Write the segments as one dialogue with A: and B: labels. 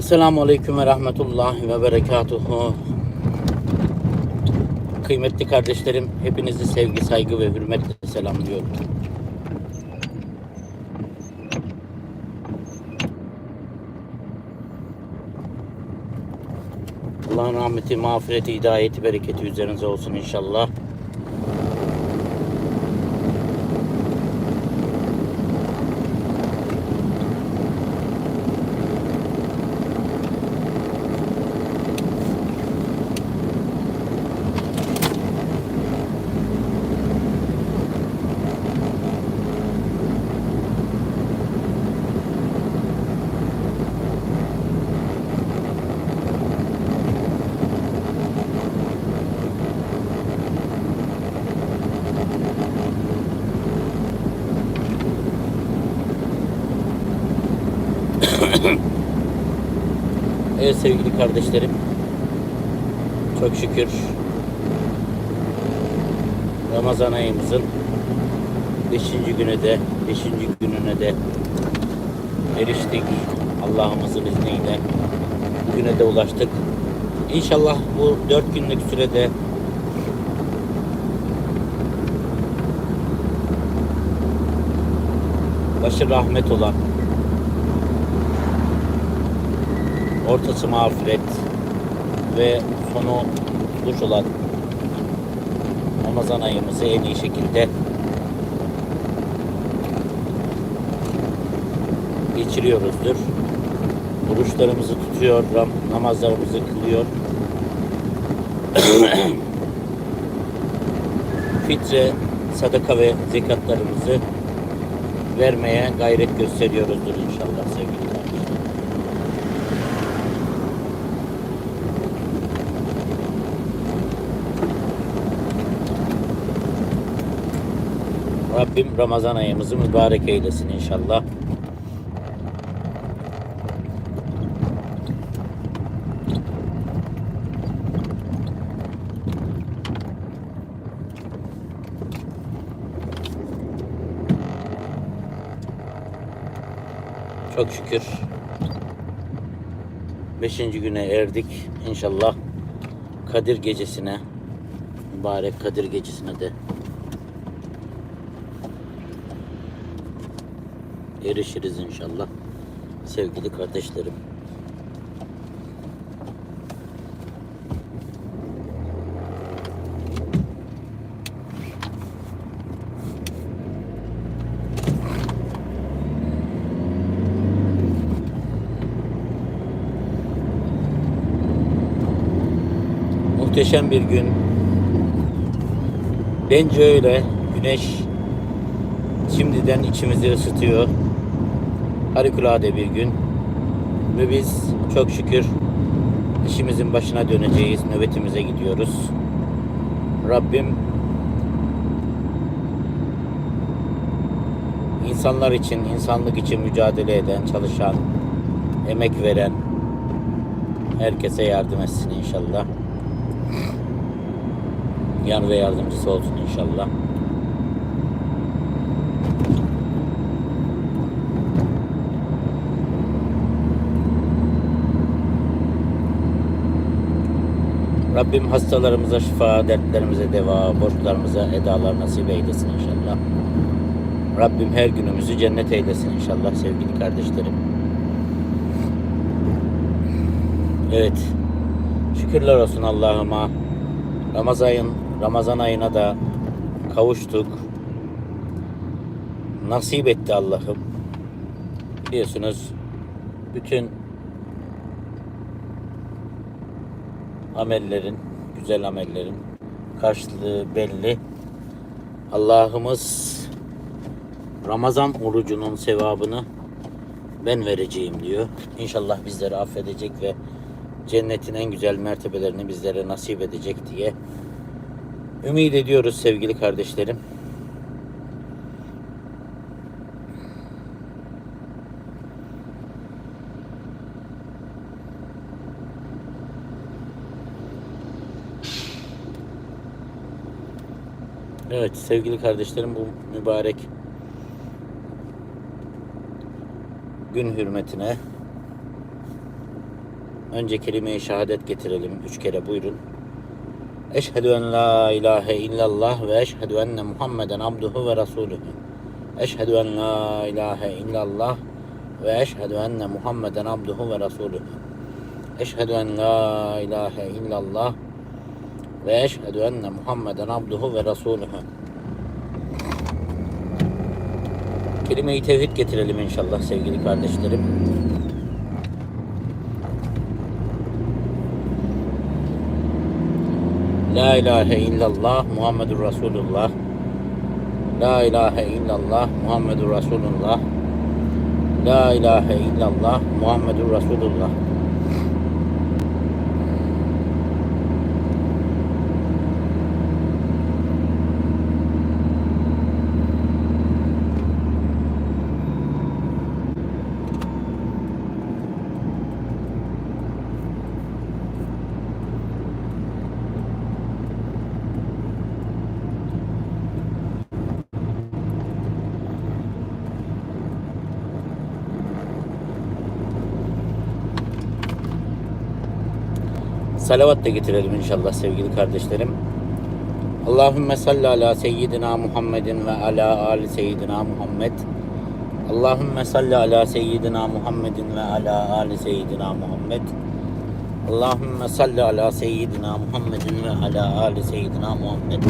A: Esselamu Aleyküm ve Rahmetullahi ve Berekatuhu. Kıymetli kardeşlerim, hepinizi sevgi, saygı ve hürmetle selamlıyorum. Allah'ın rahmeti, mağfireti, hidayeti, bereketi üzerinize olsun inşallah. Evet sevgili kardeşlerim. Çok şükür Ramazan ayımızın 5. güne de 5. gününe de eriştik. Allah'ımızın izniyle bugüne de ulaştık. İnşallah bu 4 günlük sürede başı rahmet olan ortası mağfiret ve sonu kurtuluş olan Ramazan ayımızı en iyi şekilde geçiriyoruzdur. Oruçlarımızı tutuyor, namazlarımızı kılıyor. Fitre, sadaka ve zekatlarımızı vermeye gayret gösteriyoruzdur inşallah sevgili kardeşlerim. Rabbim Ramazan ayımızı mübarek eylesin inşallah. Çok şükür 5. güne erdik. İnşallah Kadir gecesine mübarek Kadir gecesine de erişiriz inşallah. Sevgili kardeşlerim. Muhteşem bir gün. Bence öyle. Güneş şimdiden içimizi ısıtıyor. Harikulade bir gün. Ve biz çok şükür işimizin başına döneceğiz. Nöbetimize gidiyoruz. Rabbim insanlar için, insanlık için mücadele eden, çalışan, emek veren herkese yardım etsin inşallah. Yar ve yardımcısı olsun inşallah. Rabbim hastalarımıza şifa, dertlerimize deva, borçlarımıza edalar nasip eylesin inşallah. Rabbim her günümüzü cennet eylesin inşallah sevgili kardeşlerim. Evet. Şükürler olsun Allah'ıma. Ramazan, Ramazan ayına da kavuştuk. Nasip etti Allah'ım. Biliyorsunuz bütün amellerin, güzel amellerin karşılığı belli. Allah'ımız Ramazan orucunun sevabını ben vereceğim diyor. İnşallah bizleri affedecek ve cennetin en güzel mertebelerini bizlere nasip edecek diye ümit ediyoruz sevgili kardeşlerim. Evet sevgili kardeşlerim bu mübarek gün hürmetine Önce kelime-i şehadet getirelim. Üç kere buyurun. Eşhedü en la ilahe illallah ve eşhedü enne Muhammeden abduhu ve rasuluhu. Eşhedü en la ilahe illallah ve eşhedü enne Muhammeden abduhu ve rasuluhu. Eşhedü en la ilahe illallah ve eşhedü enne Muhammeden abduhu ve rasuluhu. Kelime-i tevhid getirelim inşallah sevgili kardeşlerim. La ilahe illallah Muhammedur Resulullah. La ilahe illallah Muhammedur Resulullah. La ilahe illallah Muhammedur Resulullah. Salavat da getirelim inşallah sevgili kardeşlerim. Allahümme salli ala seyyidina Muhammedin ve ala ali seyyidina Muhammed. Allahümme salli ala seyyidina Muhammedin ve ala ali seyyidina Muhammed. Allahümme salli ala seyyidina Muhammedin ve ala ali seyyidina Muhammed.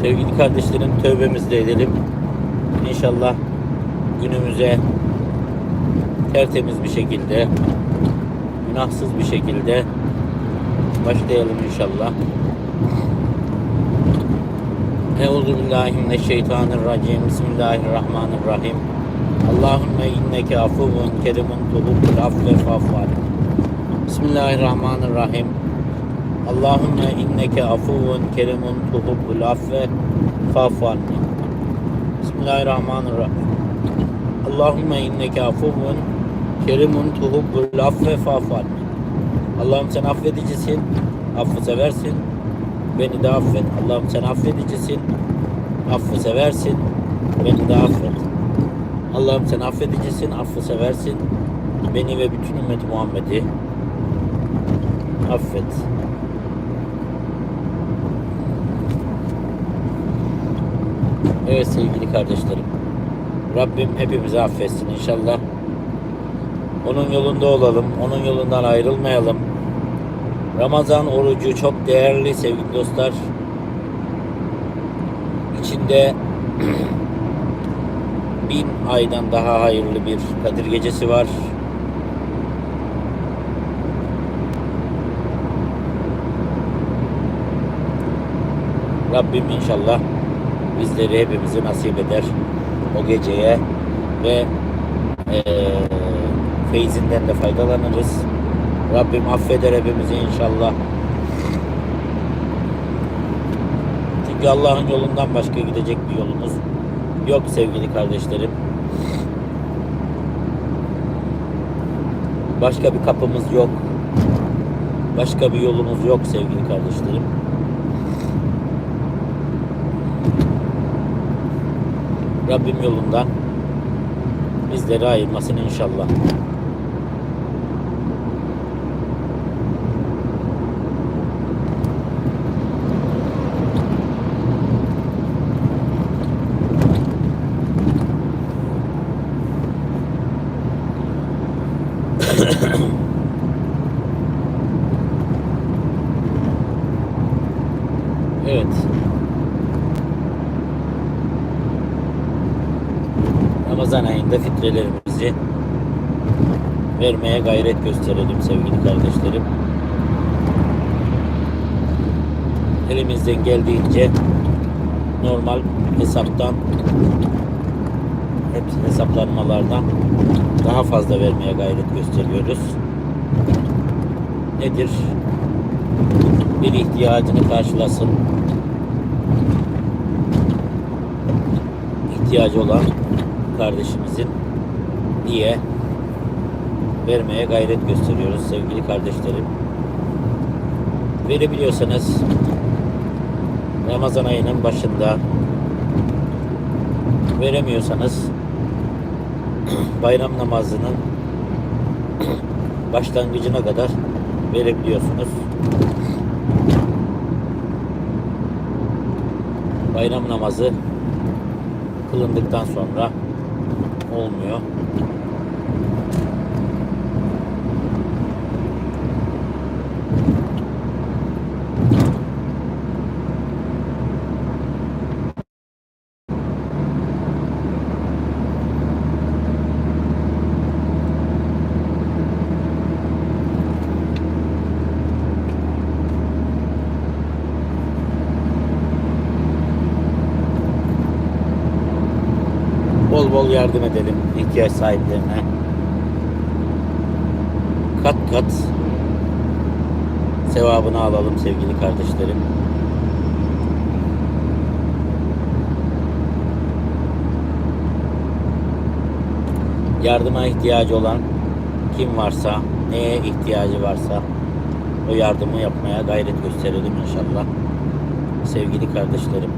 A: Sevgili kardeşlerim tövbemizi de edelim. İnşallah günümüze tertemiz bir şekilde, günahsız bir şekilde başlayalım inşallah. Euzu billahi mineşşeytanirracim. Bismillahirrahmanirrahim. Allahümme inneke afuvun kerimun tuhubbul afve fa'fu Bismillahirrahmanirrahim. Allahümme inneke afuvun kerimun tuhubbul affe fa'fu. Bismillahirrahmanirrahim. Allahümme inneke afuvun kerimun tuhubbul affe fa'fu anni. Allah'ım sen affedicisin, affı seversin. Beni de affet. Allah'ım sen affedicisin, affı seversin. Beni de affet. Allah'ım sen affedicisin, affı seversin. Beni ve bütün ümmeti Muhammed'i affet. Evet sevgili kardeşlerim. Rabbim hepimizi affetsin inşallah. Onun yolunda olalım. Onun yolundan ayrılmayalım. Ramazan orucu çok değerli sevgili dostlar. İçinde bin aydan daha hayırlı bir Kadir gecesi var. Rabbim inşallah bizleri hepimizi nasip eder o geceye ve eee feyzinden de faydalanırız. Rabbim affeder hepimizi inşallah. Çünkü Allah'ın yolundan başka gidecek bir yolumuz yok sevgili kardeşlerim. Başka bir kapımız yok. Başka bir yolumuz yok sevgili kardeşlerim. Rabbim yolundan bizleri ayırmasın inşallah. Evet. Ayında fitrelerimizi vermeye gayret gösterelim sevgili kardeşlerim. Elimizden geldiğince normal hesaptan hep hesaplanmalardan daha fazla vermeye gayret gösteriyoruz. Nedir? Bir ihtiyacını karşılasın. İhtiyacı olan kardeşimizin diye vermeye gayret gösteriyoruz sevgili kardeşlerim. Verebiliyorsanız Ramazan ayının başında veremiyorsanız bayram namazının başlangıcına kadar verebiliyorsunuz. Bayram namazı kılındıktan sonra olmuyor. Bol yardım edelim ihtiyaç sahiplerine. Kat kat sevabını alalım sevgili kardeşlerim. Yardıma ihtiyacı olan kim varsa, neye ihtiyacı varsa o yardımı yapmaya gayret gösterelim inşallah. Sevgili kardeşlerim.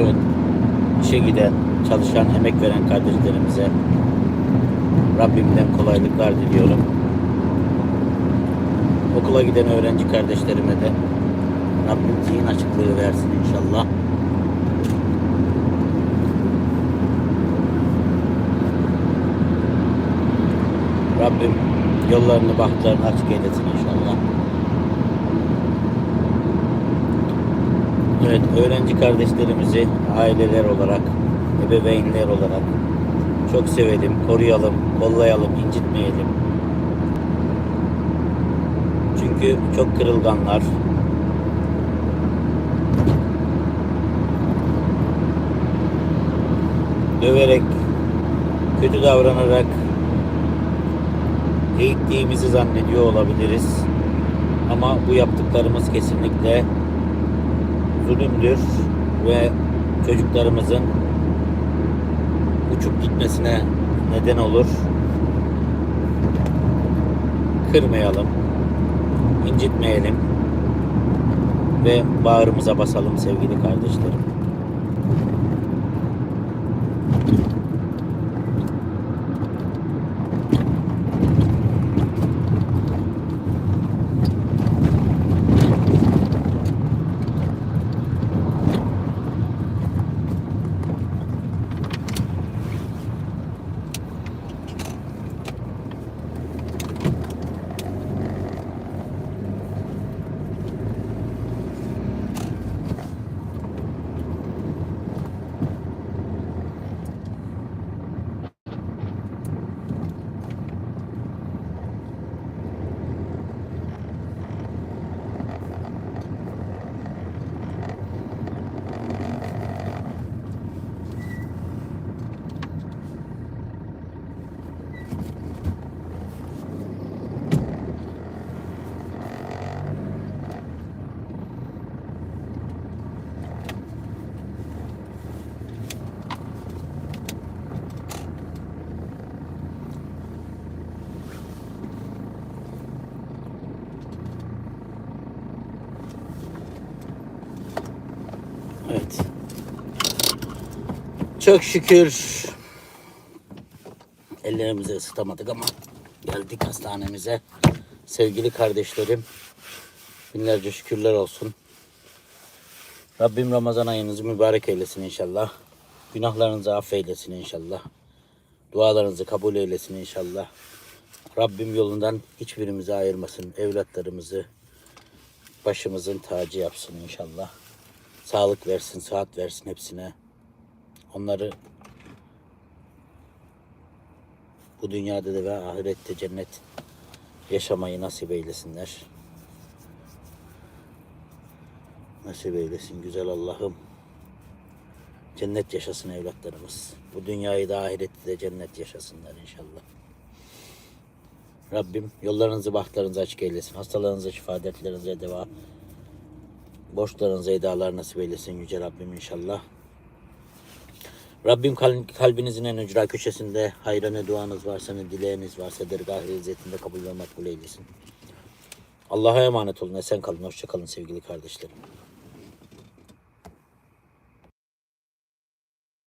A: Evet. İşe giden, çalışan, emek veren kardeşlerimize Rabbimden kolaylıklar diliyorum. Okula giden öğrenci kardeşlerime de Rabbim zihin açıklığı versin inşallah. Rabbim yollarını, bahtlarını açık eylesin inşallah. Evet, öğrenci kardeşlerimizi aileler olarak, ebeveynler olarak çok sevelim, koruyalım, kollayalım, incitmeyelim. Çünkü çok kırılganlar. Döverek, kötü davranarak eğittiğimizi zannediyor olabiliriz. Ama bu yaptıklarımız kesinlikle zulümdür ve çocuklarımızın uçup gitmesine neden olur. Kırmayalım, incitmeyelim ve bağrımıza basalım sevgili kardeşlerim. Evet. Çok şükür ellerimizi ısıtamadık ama Geldik hastanemize. Sevgili kardeşlerim, binlerce şükürler olsun. Rabbim Ramazan ayınızı mübarek eylesin inşallah. Günahlarınızı affeylesin inşallah. Dualarınızı kabul eylesin inşallah. Rabbim yolundan hiçbirimizi ayırmasın. Evlatlarımızı başımızın tacı yapsın inşallah. Sağlık versin, sıhhat versin hepsine. Onları bu dünyada da ve ahirette cennet yaşamayı nasip eylesinler. Nasip eylesin güzel Allah'ım. Cennet yaşasın evlatlarımız. Bu dünyayı da ahirette de cennet yaşasınlar inşallah. Rabbim yollarınızı bahtlarınızı açık eylesin. Hastalarınıza şifa, dertlerinize deva. Borçlarınıza edalar nasip eylesin Yüce Rabbim inşallah. Rabbim kal- kalbinizin en ücra köşesinde hayra ne duanız varsa ne dileğiniz varsa dergah-ı izzetinde kabul ve makbul eylesin. Allah'a emanet olun. Esen kalın. Hoşça kalın sevgili kardeşlerim.